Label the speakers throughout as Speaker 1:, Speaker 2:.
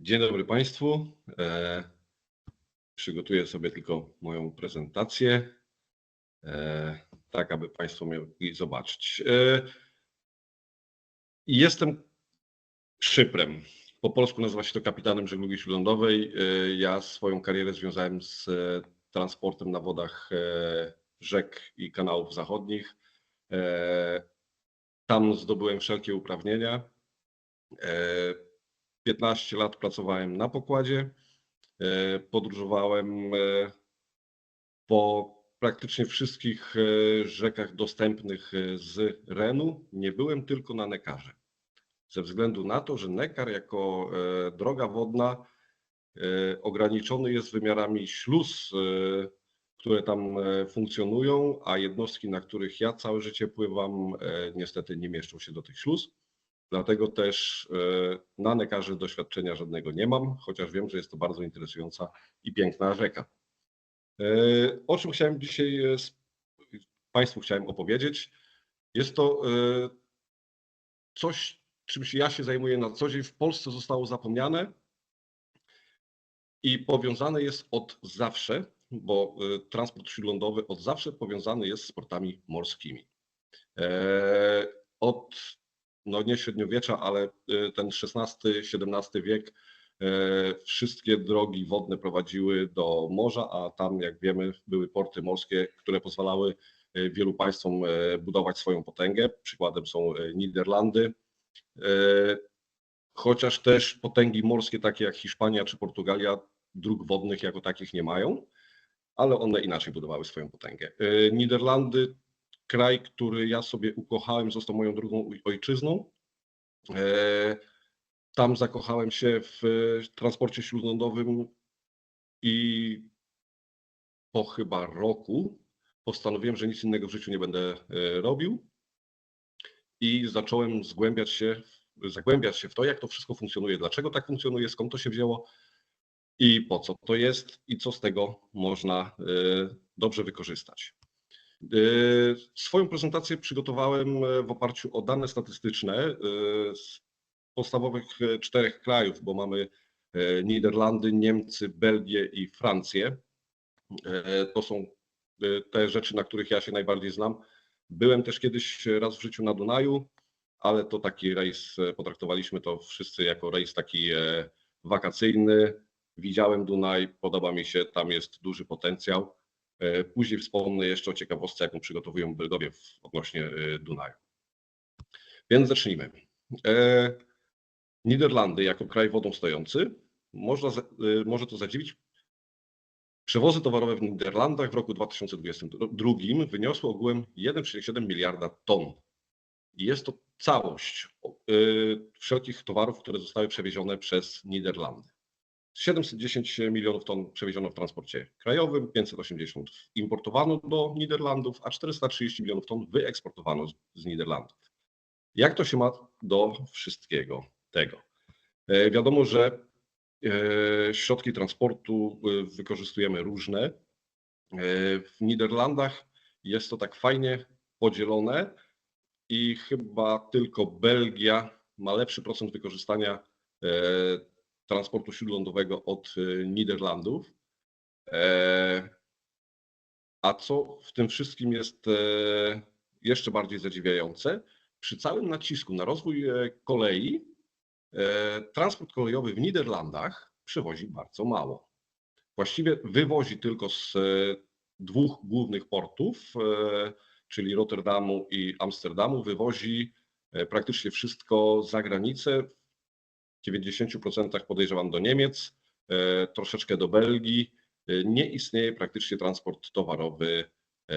Speaker 1: Dzień dobry Państwu. E, Przygotuję sobie tylko moją prezentację, e, tak aby Państwo mogli zobaczyć. E, Jestem szyprem. Po polsku nazywa się to kapitanem żeglugi śródlądowej. E, Ja swoją karierę związałem z e, transportem na wodach e, rzek i kanałów zachodnich. Tam zdobyłem wszelkie uprawnienia. E, 15 lat pracowałem na pokładzie. e, Podróżowałem e, po praktycznie wszystkich e, rzekach dostępnych z Renu. Nie byłem tylko na Nekarze. Ze względu na to, że Nekar jako droga wodna ograniczony jest wymiarami śluz, które tam funkcjonują, a jednostki, na których ja całe życie pływam, niestety nie mieszczą się do tych śluz. Dlatego też e, na Nekarze doświadczenia żadnego nie mam, chociaż wiem, że jest to bardzo interesująca i piękna rzeka. E, O czym chciałem dzisiaj e, Państwu chciałem opowiedzieć? Jest to coś, czym się ja się zajmuję na co dzień. W Polsce zostało zapomniane i powiązane jest od zawsze, bo transport śródlądowy od zawsze powiązany jest z sportami morskimi. Od no nie średniowiecza, ale e, ten XVI-XVII wiek e, wszystkie drogi wodne prowadziły do morza, a tam, jak wiemy, były porty morskie, które pozwalały e, wielu państwom budować swoją potęgę. Przykładem są Niderlandy. Chociaż też potęgi morskie, takie jak Hiszpania czy Portugalia, dróg wodnych jako takich nie mają, ale one inaczej budowały swoją potęgę. Niderlandy kraj, który ja sobie ukochałem, został moją drugą ojczyzną. E, Tam zakochałem się w e, transporcie śródlądowym i po chyba roku postanowiłem, że nic innego w życiu nie będę e, robił i zacząłem zgłębiać się, zagłębiać się w to, jak to wszystko funkcjonuje, dlaczego tak funkcjonuje, skąd to się wzięło i po co to jest i co z tego można dobrze wykorzystać. E, Swoją prezentację przygotowałem e, w oparciu o dane statystyczne e, z podstawowych czterech krajów, bo mamy Niderlandy, Niemcy, Belgię i Francję. To są te rzeczy, na których ja się najbardziej znam. Byłem też kiedyś raz w życiu na Dunaju, ale to taki rejs, potraktowaliśmy to wszyscy jako rejs taki wakacyjny. Widziałem Dunaj, podoba mi się, tam jest duży potencjał. E, Później wspomnę jeszcze o ciekawostce, jaką przygotowują Belgowie odnośnie e, Dunaju. Więc zacznijmy. E, Niderlandy jako kraj wodą stojący, można, może to zadziwić. Przewozy towarowe w Niderlandach w roku 2022 wyniosły ogółem 1,7 miliarda ton. Jest to całość wszelkich towarów, które zostały przewiezione przez Niderlandy. 710 milionów ton przewieziono w transporcie krajowym, 580 importowano do Niderlandów, a 430 milionów ton wyeksportowano z, Niderlandów. Jak to się ma do wszystkiego tego? E, Wiadomo, że e, środki transportu e, wykorzystujemy różne. W Niderlandach jest to tak fajnie podzielone i chyba tylko Belgia ma lepszy procent wykorzystania transportu śródlądowego od e, Niderlandów. E, A co w tym wszystkim jest e, jeszcze bardziej zadziwiające, przy całym nacisku na rozwój kolei, transport kolejowy w Niderlandach przywozi bardzo mało. Właściwie wywozi tylko z dwóch głównych portów, czyli Rotterdamu i Amsterdamu, wywozi praktycznie wszystko za granicę. W 90% podejrzewam do Niemiec, e, troszeczkę do Belgii. E, Nie istnieje praktycznie transport towarowy e,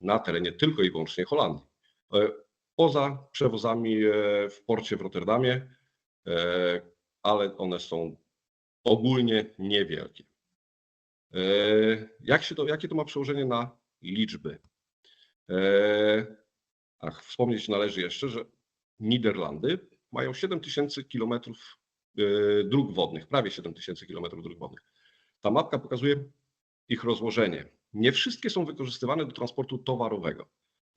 Speaker 1: na terenie tylko i wyłącznie Holandii. Poza przewozami w porcie w Rotterdamie, ale one są ogólnie niewielkie. Jak się to, jakie to ma przełożenie na liczby? Ach, wspomnieć należy jeszcze, że Niderlandy mają 7 tysięcy kilometrów e, dróg wodnych, prawie 7 tysięcy kilometrów dróg wodnych. Ta mapka pokazuje ich rozłożenie. Nie wszystkie są wykorzystywane do transportu towarowego.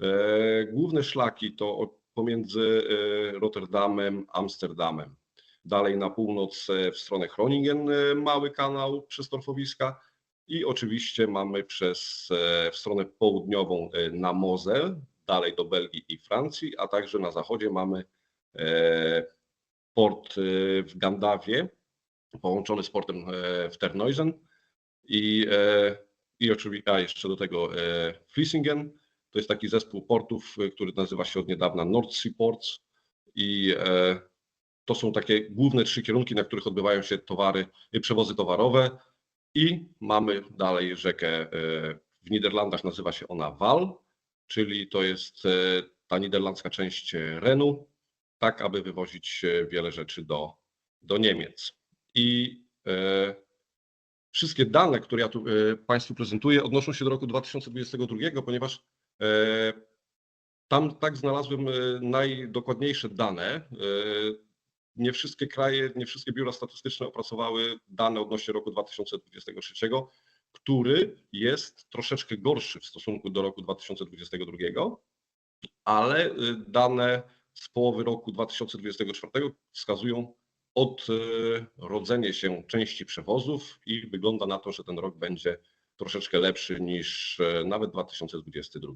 Speaker 1: E, Główne szlaki to pomiędzy e, Rotterdamem, Amsterdamem. dalej na północ w stronę Groningen mały kanał przez torfowiska i oczywiście mamy przez w stronę południową na Mosel, dalej do Belgii i Francji, a także na zachodzie mamy port e, w Gandawie, połączony z portem e, w Terneuzen i, e, i oczywiście, a jeszcze do tego e, Vlissingen, to jest taki zespół portów, e, który nazywa się od niedawna North Sea Ports i e, to są takie główne trzy kierunki, na których odbywają się towary, e, przewozy towarowe i mamy dalej rzekę e, w Niderlandach, nazywa się ona Wal, czyli to jest e, ta niderlandzka część e, Renu, tak aby wywozić wiele rzeczy do, do Niemiec. I e, wszystkie dane, które ja tu e, Państwu prezentuję, odnoszą się do roku 2022, ponieważ e, tam tak znalazłem najdokładniejsze dane. Nie wszystkie kraje, nie wszystkie biura statystyczne opracowały dane odnośnie roku 2023, który jest troszeczkę gorszy w stosunku do roku 2022, ale dane z połowy roku 2024 wskazują odrodzenie się części przewozów i wygląda na to, że ten rok będzie troszeczkę lepszy niż e, nawet 2022.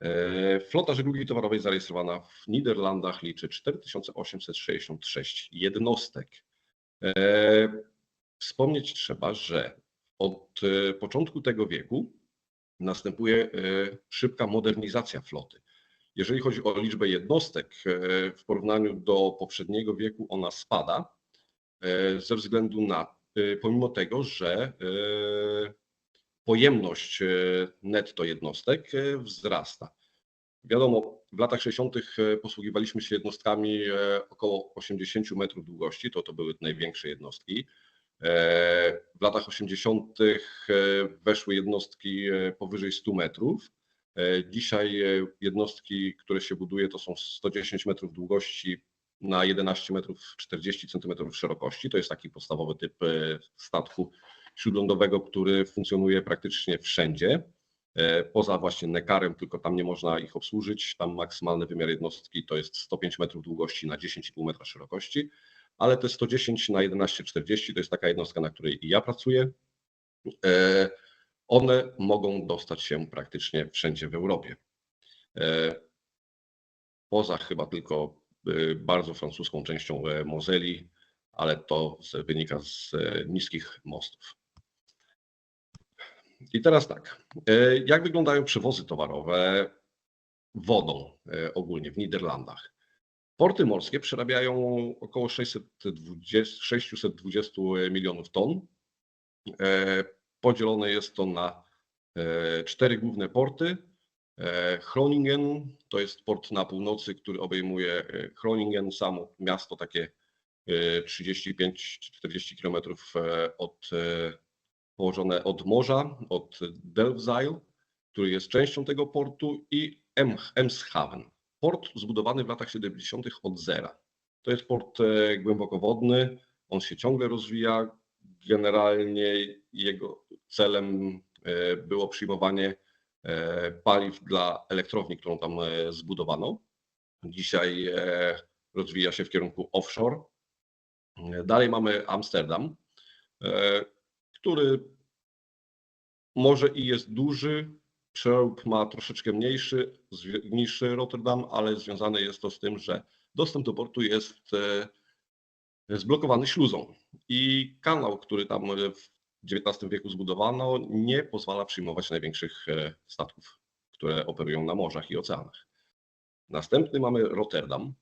Speaker 1: E, Flota żeglugi towarowej zarejestrowana w Niderlandach liczy 4866 jednostek. E, Wspomnieć trzeba, że od e, początku tego wieku następuje e, szybka modernizacja floty. Jeżeli chodzi o liczbę jednostek e, w porównaniu do poprzedniego wieku, ona spada e, ze względu na, e, pomimo tego, że pojemność netto jednostek wzrasta. Wiadomo, w latach 60. e, posługiwaliśmy się jednostkami około 80 metrów długości, to to były największe jednostki. W latach 80. e, weszły jednostki powyżej 100 metrów. E, Dzisiaj e, jednostki, które się buduje, to są 110 metrów długości na 11 metrów 40 centymetrów szerokości. To jest taki podstawowy typ e, statku śródlądowego, który funkcjonuje praktycznie wszędzie. Poza właśnie Nekarem, tylko tam nie można ich obsłużyć. Tam maksymalny wymiar jednostki to jest 105 metrów długości na 10,5 metra szerokości, ale te 110 na 11,40 to jest taka jednostka, na której ja pracuję. One mogą dostać się praktycznie wszędzie w Europie. E, Poza chyba tylko e, bardzo francuską częścią e, Mozeli, ale to wynika z niskich mostów. I teraz tak, jak wyglądają przewozy towarowe wodą ogólnie w Niderlandach? Porty morskie przerabiają około 620, 620 milionów ton. Podzielone jest to na e, cztery główne porty. E, Groningen to jest port na północy, który obejmuje e, Groningen, samo miasto takie e, 35-40 kilometrów e, od położone od morza, od Delfzijl, który jest częścią tego portu i Em- Emshaven. Port zbudowany w latach 70. od zera. To jest port głębokowodny, on się ciągle rozwija. Generalnie jego celem e, było przyjmowanie e, paliw dla elektrowni, którą tam e, zbudowano. Dzisiaj rozwija się w kierunku offshore. Dalej mamy Amsterdam, który może i jest duży, przerób ma troszeczkę mniejszy niż Rotterdam, ale związane jest to z tym, że dostęp do portu jest zblokowany śluzą i kanał, który tam w XIX wieku zbudowano, nie pozwala przyjmować największych e, statków, które operują na morzach i oceanach. Następny mamy Rotterdam.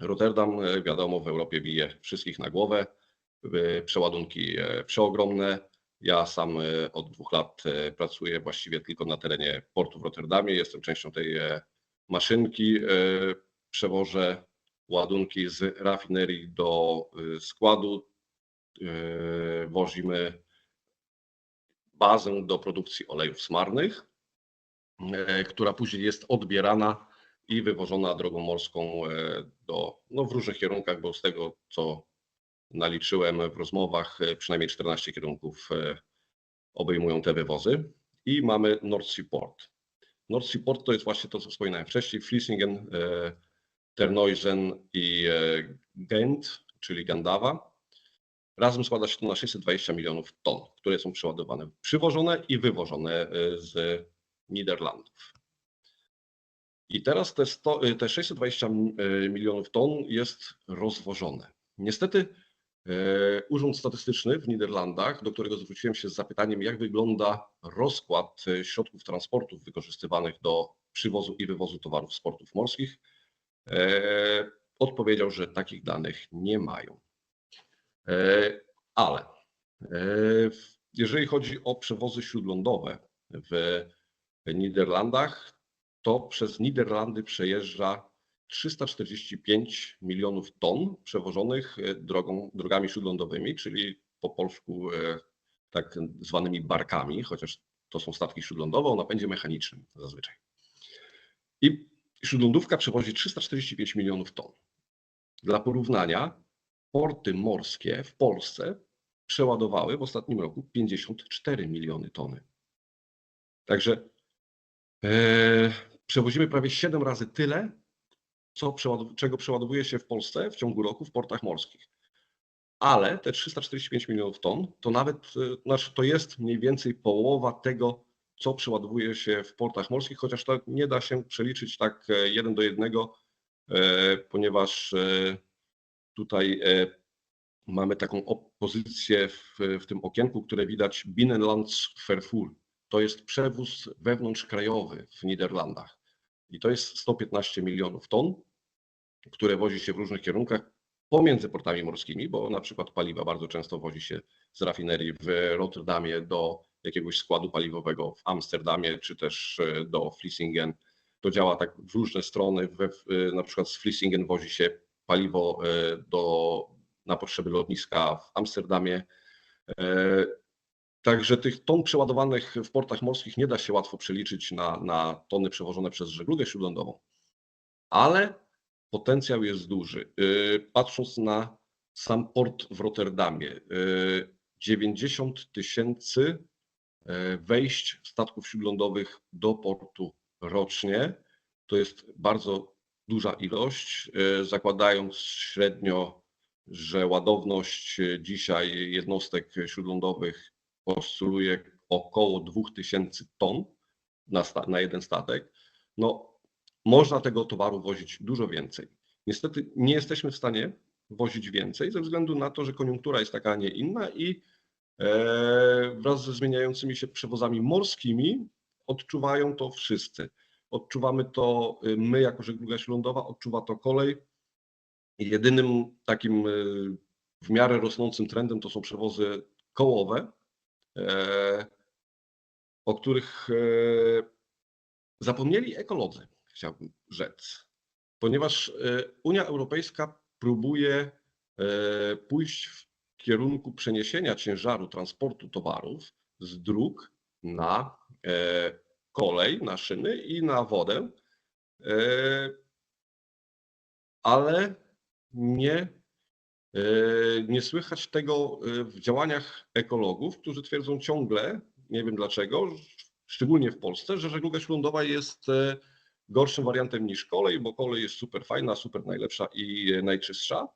Speaker 1: Rotterdam, e, wiadomo, w Europie bije wszystkich na głowę. e, Przeładunki przeogromne. Ja sam od dwóch lat pracuję właściwie tylko na terenie portu w Rotterdamie. Jestem częścią tej maszynki. Przewożę ładunki z rafinerii do e, składu. E, Wozimy bazę do produkcji olejów smarnych, e, która później jest odbierana i wywożona drogą morską do, no w różnych kierunkach, bo z tego co naliczyłem w rozmowach, przynajmniej 14 kierunków obejmują te wywozy. I mamy North Sea Port. North Sea Port to jest właśnie to, co wspominałem wcześniej, Vlissingen, e, Terneuzen i e, Gent, czyli Gandawa. Razem składa się to na 620 milionów ton, które są przeładowane, przywożone i wywożone y, z Niderlandów. I teraz te, 100, y, te 620 y, milionów ton jest rozwożone. Niestety Urząd Statystyczny w Niderlandach, do którego zwróciłem się z zapytaniem, jak wygląda rozkład środków transportu wykorzystywanych do przywozu i wywozu towarów z portów morskich, odpowiedział, że takich danych nie mają. E, ale e, jeżeli chodzi o przewozy śródlądowe w Niderlandach, to przez Niderlandy przejeżdża 345 milionów ton przewożonych e, drogą, drogami śródlądowymi, czyli po polsku tak zwanymi barkami, chociaż to są statki śródlądowe o napędzie mechanicznym zazwyczaj. I śródlądówka przewozi 345 milionów ton. Dla porównania, porty morskie w Polsce przeładowały w ostatnim roku 54 miliony tony. Także e, przewozimy prawie 7 razy tyle, co przeładow czego przeładowuje się w Polsce w ciągu roku w portach morskich. Ale te 345 milionów ton to nawet, znaczy to jest mniej więcej połowa tego, co przeładowuje się w portach morskich, chociaż to nie da się przeliczyć tak e, jeden do jednego, e, ponieważ e, tutaj mamy taką opozycję w, w tym okienku, które widać Binnenlandsvervoer. To jest przewóz wewnątrzkrajowy w Niderlandach. I to jest 115 milionów ton, które wozi się w różnych kierunkach pomiędzy portami morskimi, bo na przykład paliwa bardzo często wozi się z rafinerii w Rotterdamie do jakiegoś składu paliwowego w Amsterdamie, czy też e, do Vlissingen. To działa tak w różne strony. We, na przykład z Vlissingen wozi się paliwo e, do, na potrzeby lotniska w Amsterdamie. E, także tych ton przeładowanych w portach morskich nie da się łatwo przeliczyć na, na tony przewożone przez żeglugę śródlądową. Ale potencjał jest duży. Patrząc na sam port w Rotterdamie, 90 tysięcy E, wejść statków śródlądowych do portu rocznie. To jest bardzo duża ilość, e, zakładając średnio, że ładowność dzisiaj jednostek śródlądowych postuluje około 2000 ton na, na jeden statek. No, można tego towaru wozić dużo więcej. Niestety nie jesteśmy w stanie wozić więcej ze względu na to, że koniunktura jest taka, a nie inna i E, wraz ze zmieniającymi się przewozami morskimi odczuwają to wszyscy. Odczuwamy to y, my jako żegluga śródlądowa, odczuwa to kolej. Jedynym takim y, w miarę rosnącym trendem to są przewozy kołowe, e, o których e, zapomnieli ekolodzy, chciałbym rzec. Ponieważ Unia Europejska próbuje pójść w kierunku przeniesienia ciężaru transportu towarów z dróg na e, kolej, na szyny i na wodę, e, ale nie, e, nie słychać tego w działaniach ekologów, którzy twierdzą ciągle, nie wiem dlaczego, szczególnie w Polsce, że żegluga śródlądowa jest gorszym wariantem niż kolej, bo kolej jest super fajna, super najlepsza i najczystsza.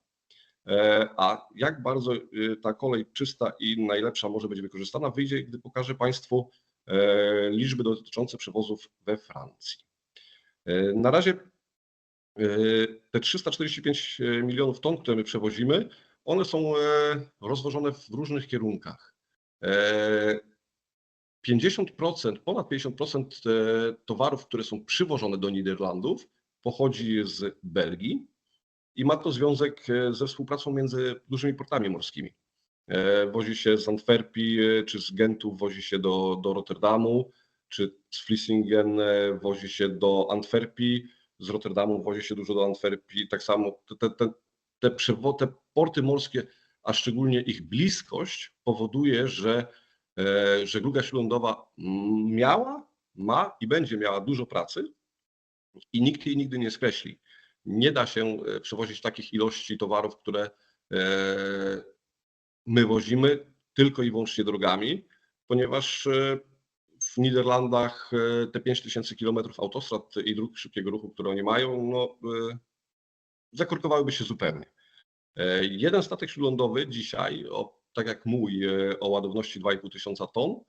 Speaker 1: E, a jak bardzo y, ta kolej czysta i najlepsza może być wykorzystana, wyjdzie, gdy pokażę Państwu e, liczby dotyczące przewozów we Francji. E, na razie te 345 milionów ton, które my przewozimy, one są rozwożone w różnych kierunkach. 50%, ponad 50% towarów, które są przywożone do Niderlandów, pochodzi z Belgii, i ma to związek e, ze współpracą między dużymi portami morskimi. E, wozi się z Antwerpii e, czy z Gentu, wozi się do, do Rotterdamu, czy z Vlissingen wozi się do Antwerpii, z Rotterdamu wozi się dużo do Antwerpii. Tak samo te, te, te, te porty morskie, a szczególnie ich bliskość, powoduje, że żegluga śródlądowa miała, ma i będzie miała dużo pracy i nikt jej nigdy nie skreśli nie da się e, przewozić takich ilości towarów, które e, my wozimy tylko i wyłącznie drogami, ponieważ e, w Niderlandach te 5000 kilometrów autostrad i dróg szybkiego ruchu, które oni mają, no, zakorkowałyby się zupełnie. Jeden statek śródlądowy dzisiaj, o, tak jak mój, o ładowności 2,5 tysiąca ton,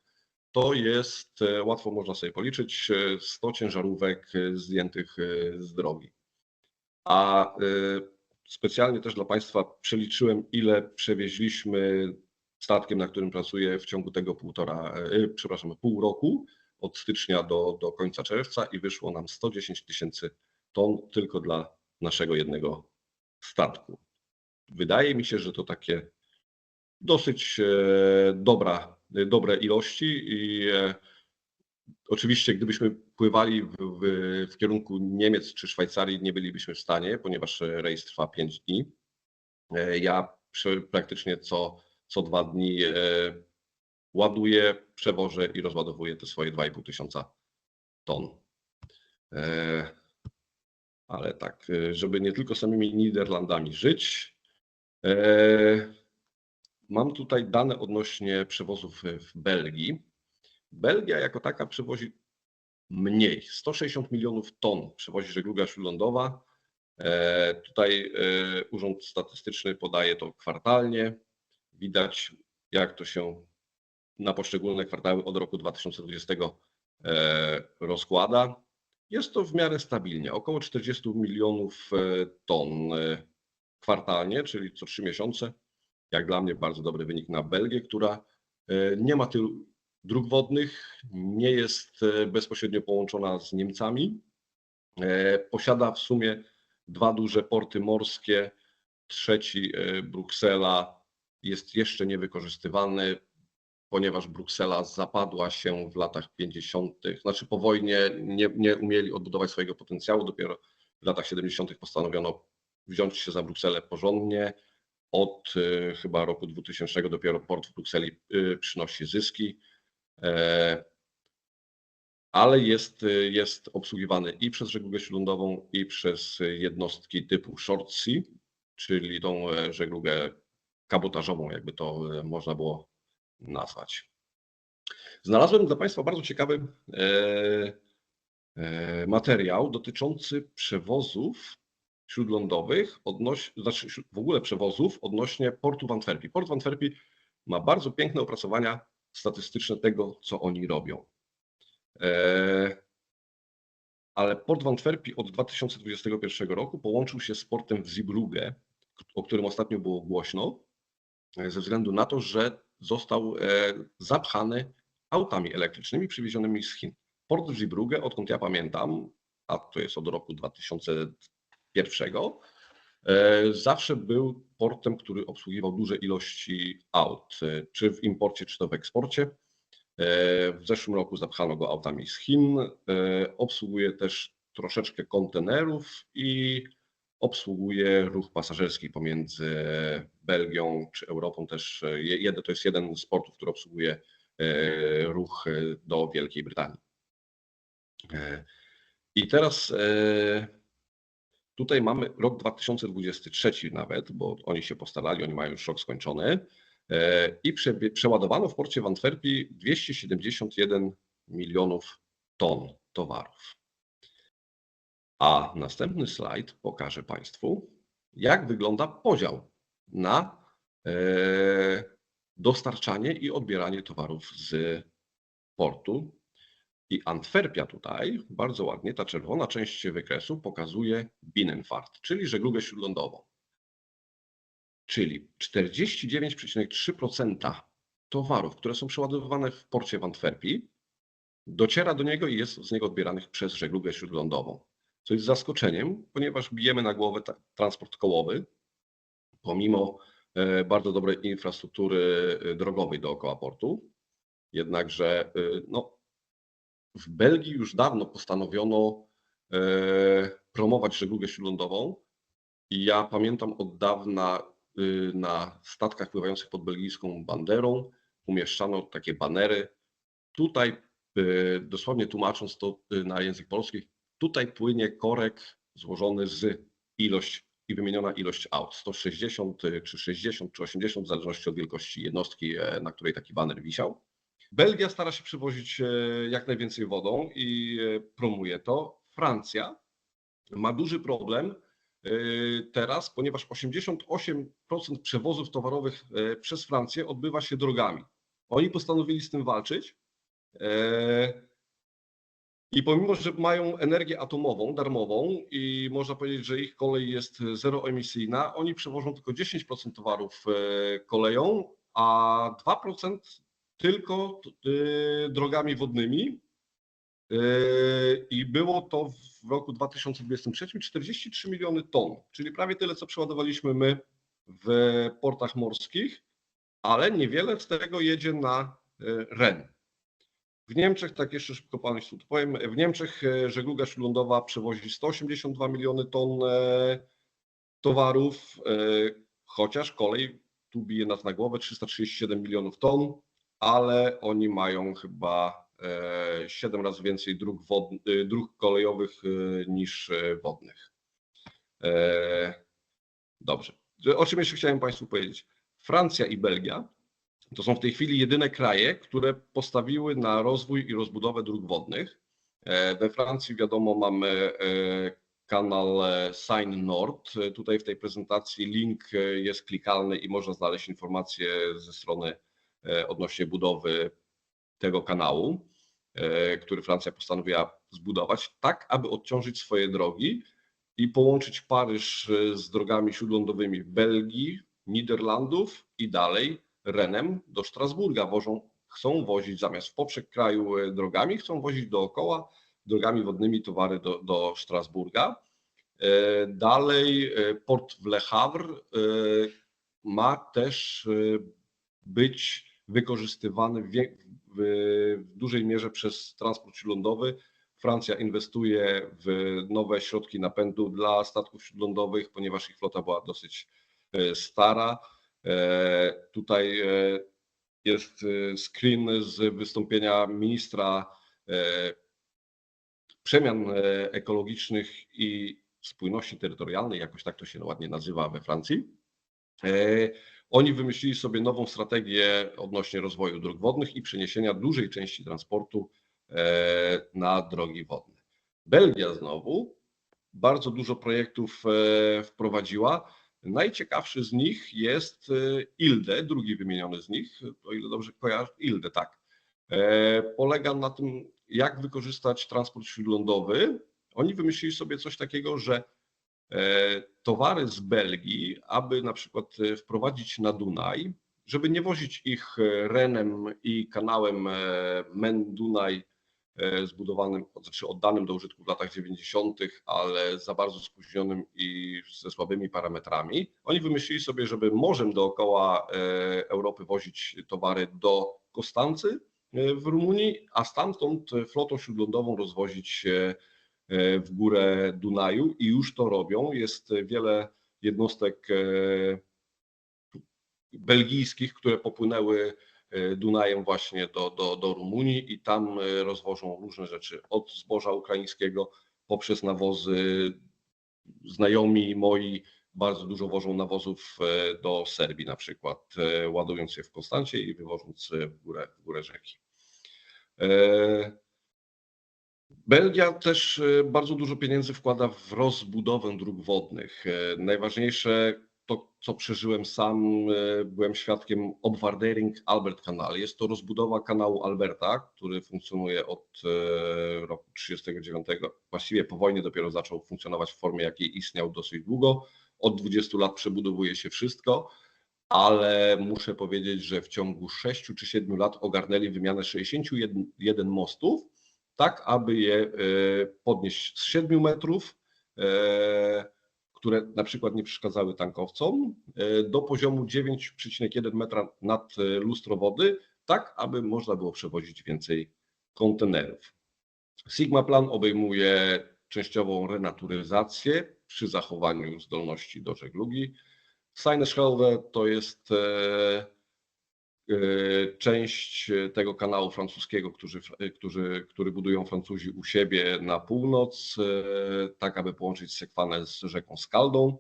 Speaker 1: to jest, łatwo można sobie policzyć, e, 100 ciężarówek zdjętych z drogi. A e, specjalnie też dla Państwa przeliczyłem, ile przewieźliśmy statkiem, na którym pracuję w ciągu tego półtora, e, przepraszam, pół roku, od stycznia do, do końca czerwca i wyszło nam 110 tysięcy ton tylko dla naszego jednego statku. Wydaje mi się, że to takie dosyć e, dobra, dobre ilości i e, oczywiście gdybyśmy pływali w, w, w kierunku Niemiec czy Szwajcarii nie bylibyśmy w stanie, ponieważ rejs trwa 5 dni. E, Ja praktycznie co, co dwa dni e, ładuję, przewożę i rozładowuję te swoje 2,5 tysiąca ton. E, Ale tak, żeby nie tylko samymi Niderlandami żyć, mam tutaj dane odnośnie przewozów w Belgii. Belgia jako taka przewozi mniej, 160 milionów ton przewozi żegluga śródlądowa. E, Tutaj e, Urząd Statystyczny podaje to kwartalnie. Widać, jak to się na poszczególne kwartały od roku 2020 e, rozkłada. Jest to w miarę stabilnie, około 40 milionów ton kwartalnie, czyli co 3 miesiące. Jak dla mnie bardzo dobry wynik na Belgię, która nie ma tylu dróg wodnych, nie jest e, bezpośrednio połączona z Niemcami. E, Posiada w sumie dwa duże porty morskie, trzeci e, Bruksela jest jeszcze niewykorzystywany, ponieważ Bruksela zapadła się w latach 50., znaczy po wojnie nie, nie umieli odbudować swojego potencjału, dopiero w latach 70. postanowiono wziąć się za Brukselę porządnie. Od chyba roku 2000 dopiero port w Brukseli przynosi zyski, ale jest, e, jest obsługiwany i przez żeglugę śródlądową, i przez jednostki typu short sea, czyli tą e, żeglugę kabotażową, jakby to e, można było nazwać. Znalazłem dla Państwa bardzo ciekawy e, e, materiał dotyczący przewozów śródlądowych, odnoś, znaczy w ogóle przewozów odnośnie portu w Antwerpii. Port w Antwerpii ma bardzo piękne opracowania statystyczne tego, co oni robią. E, Ale port w Antwerpii od 2021 roku połączył się z portem w Zeebrugge, o którym ostatnio było głośno, e, ze względu na to, że został e, zapchany autami elektrycznymi przywiezionymi z Chin. Port w Zeebrugge, odkąd ja pamiętam, a to jest od roku 2001, e, zawsze był portem, który obsługiwał duże ilości aut, e, czy w imporcie, czy to w eksporcie. E, W zeszłym roku zapchano go autami z Chin. E, Obsługuje też troszeczkę kontenerów i obsługuje ruch pasażerski pomiędzy Belgią czy Europą też. e, to jest jeden z portów, który obsługuje e, ruch e, do Wielkiej Brytanii. E, I teraz e, tutaj mamy rok 2023 nawet, bo oni się postarali, oni mają już rok skończony. E, I prze, przeładowano w porcie w Antwerpii 271 milionów ton towarów. A następny slajd pokaże Państwu, jak wygląda podział na e, dostarczanie i odbieranie towarów z portu. I Antwerpia tutaj bardzo ładnie, ta czerwona część wykresu pokazuje Binnenfahrt, czyli żeglugę śródlądową. Czyli 49,3% towarów, które są przeładowywane w porcie w Antwerpii, dociera do niego i jest z niego odbieranych przez żeglugę śródlądową. Co jest zaskoczeniem, ponieważ bijemy na głowę transport kołowy, pomimo e, bardzo dobrej infrastruktury e, drogowej dookoła portu. Jednakże e, no, w Belgii już dawno postanowiono e, promować żeglugę śródlądową i ja pamiętam od dawna y, na statkach pływających pod belgijską banderą umieszczano takie banery. Tutaj, y, dosłownie tłumacząc to y, na język polski, tutaj płynie korek złożony z ilość i wymieniona ilość aut. 160 y, czy 60 czy 80 w zależności od wielkości jednostki, e, na której taki baner wisiał. Belgia stara się przywozić e, jak najwięcej wodą i e, promuje to. Francja ma duży problem y, teraz, ponieważ 88% przewozów towarowych przez Francję odbywa się drogami. Oni postanowili z tym walczyć. I pomimo, że mają energię atomową, darmową i można powiedzieć, że ich kolej jest zeroemisyjna, oni przewożą tylko 10% towarów koleją, a 2% tylko y, drogami wodnymi. Y, I było to w roku 2023 43 miliony ton, czyli prawie tyle, co przeładowaliśmy my w portach morskich, ale niewiele z tego jedzie na y, Ren. W Niemczech, tak jeszcze szybko tu powiem, w Niemczech żegluga śródlądowa przewozi 182 miliony ton towarów, chociaż kolej tu bije nas na głowę 337 milionów ton, ale oni mają chyba 7 razy więcej dróg, wod, dróg kolejowych niż wodnych. Dobrze. O czym jeszcze chciałem Państwu powiedzieć? Francja i Belgia to są w tej chwili jedyne kraje, które postawiły na rozwój i rozbudowę dróg wodnych. We Francji, wiadomo, mamy kanał Seine Nord. Tutaj w tej prezentacji link jest klikalny i można znaleźć informacje ze strony odnośnie budowy tego kanału, który Francja postanowiła zbudować, tak aby odciążyć swoje drogi i połączyć Paryż z drogami śródlądowymi Belgii, Niderlandów i dalej Renem do Strasburga. Wożą, chcą wozić zamiast w poprzek kraju drogami, chcą wozić dookoła drogami wodnymi towary do, do Strasburga. Dalej port w Le Havre ma też być wykorzystywany w, w dużej mierze przez transport śródlądowy. Francja inwestuje w nowe środki napędu dla statków śródlądowych, ponieważ ich flota była dosyć stara. Tutaj jest screen z wystąpienia ministra przemian ekologicznych i spójności terytorialnej, jakoś tak to się ładnie nazywa we Francji. Oni wymyślili sobie nową strategię odnośnie rozwoju dróg wodnych i przeniesienia dużej części transportu na drogi wodne. Belgia znowu bardzo dużo projektów wprowadziła. Najciekawszy z nich jest Ilde, drugi wymieniony z nich, o ile dobrze kojarzę, Ilde, tak. Polega na tym, jak wykorzystać transport śródlądowy. Oni wymyślili sobie coś takiego, że towary z Belgii, aby na przykład wprowadzić na Dunaj, żeby nie wozić ich Renem i kanałem Men-Dunaj zbudowanym, znaczy oddanym do użytku w latach 90., ale za bardzo spóźnionym i ze słabymi parametrami. Oni wymyślili sobie, żeby morzem dookoła Europy wozić towary do Konstancy w Rumunii, a stamtąd flotą śródlądową rozwozić w górę Dunaju i już to robią. Jest wiele jednostek belgijskich, które popłynęły Dunajem właśnie do, do, do Rumunii i tam rozwożą różne rzeczy od zboża ukraińskiego poprzez nawozy. Znajomi moi bardzo dużo wożą nawozów do Serbii na przykład, ładując je w Konstancie i wywożąc w górę, w górę rzeki. Belgia też bardzo dużo pieniędzy wkłada w rozbudowę dróg wodnych. Najważniejsze to, co przeżyłem sam, byłem świadkiem Obwardering Albert Kanal. Jest to rozbudowa kanału Alberta, który funkcjonuje od roku 1939. Właściwie po wojnie dopiero zaczął funkcjonować w formie, jakiej istniał dosyć długo. Od 20 lat przebudowuje się wszystko, ale muszę powiedzieć, że w ciągu 6 czy 7 lat ogarnęli wymianę 61 mostów, tak aby je podnieść z 7 metrów które na przykład nie przeszkadzały tankowcom, do poziomu 9,1 metra nad lustro wody, tak aby można było przewozić więcej kontenerów. Sigma Plan obejmuje częściową renaturyzację przy zachowaniu zdolności do żeglugi. Seineschelde to jest część tego kanału francuskiego, którzy, którzy, który budują Francuzi u siebie na północ, tak aby połączyć Sekwanę z rzeką Skaldą.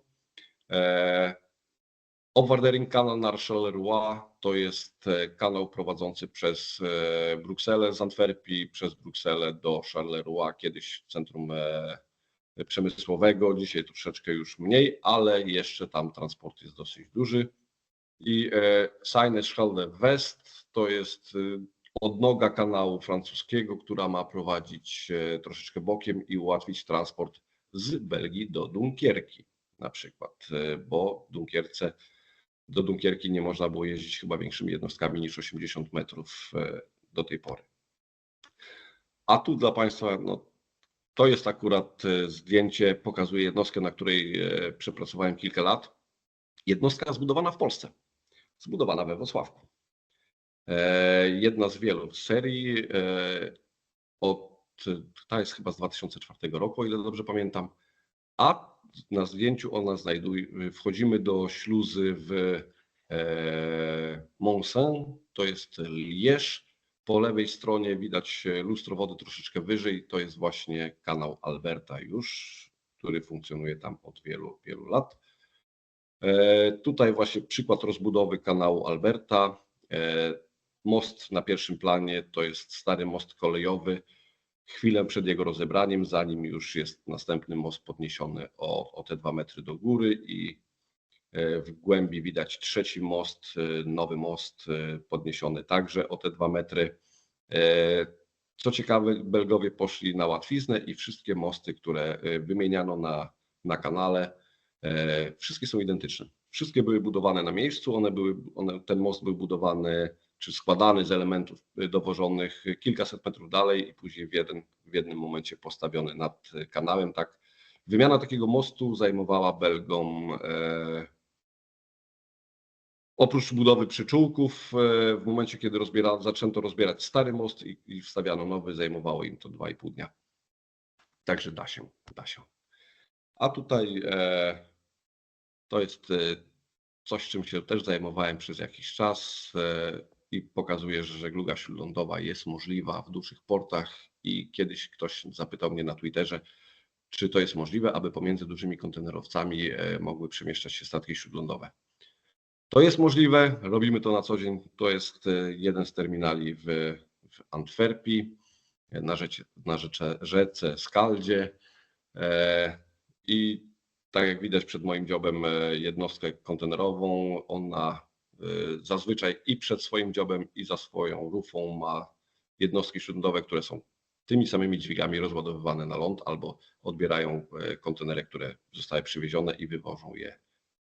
Speaker 1: Obwardering Kanal na Charleroi to jest kanał prowadzący przez Brukselę z Antwerpii, przez Brukselę do Charleroi, kiedyś centrum przemysłowego. Dzisiaj troszeczkę już mniej, ale jeszcze tam transport jest dosyć duży. I e, Seine-Schelde West to jest y, odnoga kanału francuskiego, która ma prowadzić e, troszeczkę bokiem i ułatwić transport z Belgii do Dunkierki na przykład, e, bo Dunkierce do Dunkierki nie można było jeździć chyba większymi jednostkami niż 80 metrów do tej pory. A tu dla Państwa, no, to jest akurat zdjęcie, pokazuje jednostkę, na której przepracowałem kilka lat. Jednostka zbudowana w Polsce zbudowana we Wrocławku. E, jedna z wielu serii, e, od, ta jest chyba z 2004 roku, o ile dobrze pamiętam, a na zdjęciu ona znajduje, wchodzimy do śluzy w e, Montsaint, to jest Liège. Po lewej stronie widać lustro wody troszeczkę wyżej, to jest właśnie kanał Alberta już, który funkcjonuje tam od wielu, wielu lat. E, tutaj właśnie przykład rozbudowy kanału Alberta. E, most na pierwszym planie to jest stary most kolejowy. Chwilę przed jego rozebraniem, zanim już jest następny most podniesiony o, o te dwa metry do góry i e, w głębi widać trzeci most, nowy most podniesiony także o te dwa metry. Co ciekawe, Belgowie poszli na łatwiznę i wszystkie mosty, które wymieniano na, na kanale, wszystkie są identyczne. Wszystkie były budowane na miejscu, one były, one, ten most był budowany czy składany z elementów dowożonych kilkaset metrów dalej i później w, jeden, w jednym momencie postawiony nad kanałem. Tak. Wymiana takiego mostu zajmowała Belgom e, oprócz budowy przyczółków, e, w momencie kiedy rozbiera, zaczęto rozbierać stary most i, i wstawiano nowy, zajmowało im to 2,5 dnia. Także da się, da się. A tutaj e, to jest e, coś, czym się też zajmowałem przez jakiś czas e, i pokazuje, że żegluga śródlądowa jest możliwa w dużych portach i kiedyś ktoś zapytał mnie na Twitterze, czy to jest możliwe, aby pomiędzy dużymi kontenerowcami e, mogły przemieszczać się statki śródlądowe. To jest możliwe, robimy to na co dzień. To jest jeden z terminali w, w Antwerpii, na, rzece, na rzece, rzece Skaldzie. I tak jak widać przed moim dziobem e, jednostkę kontenerową, ona e, zazwyczaj i przed swoim dziobem i za swoją rufą ma jednostki śródlądowe, które są tymi samymi dźwigami rozładowywane na ląd albo odbierają e, kontenery, które zostały przywiezione i wywożą je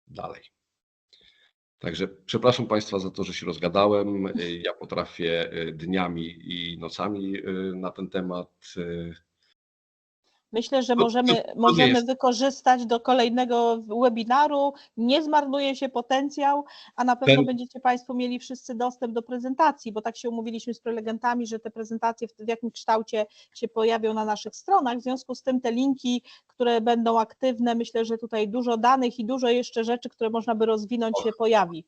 Speaker 1: dalej. Także przepraszam Państwa za to, że się rozgadałem. Ja potrafię dniami i nocami na ten temat
Speaker 2: Myślę, że możemy, możemy wykorzystać do kolejnego webinaru. Nie zmarnuje się potencjał, a na pewno Ten... będziecie Państwo mieli wszyscy dostęp do prezentacji, bo tak się umówiliśmy z prelegentami, że te prezentacje w, w jakim kształcie się pojawią na naszych stronach. W związku z tym te linki, które będą aktywne, myślę, że tutaj dużo danych i dużo jeszcze rzeczy, które można by rozwinąć się pojawi.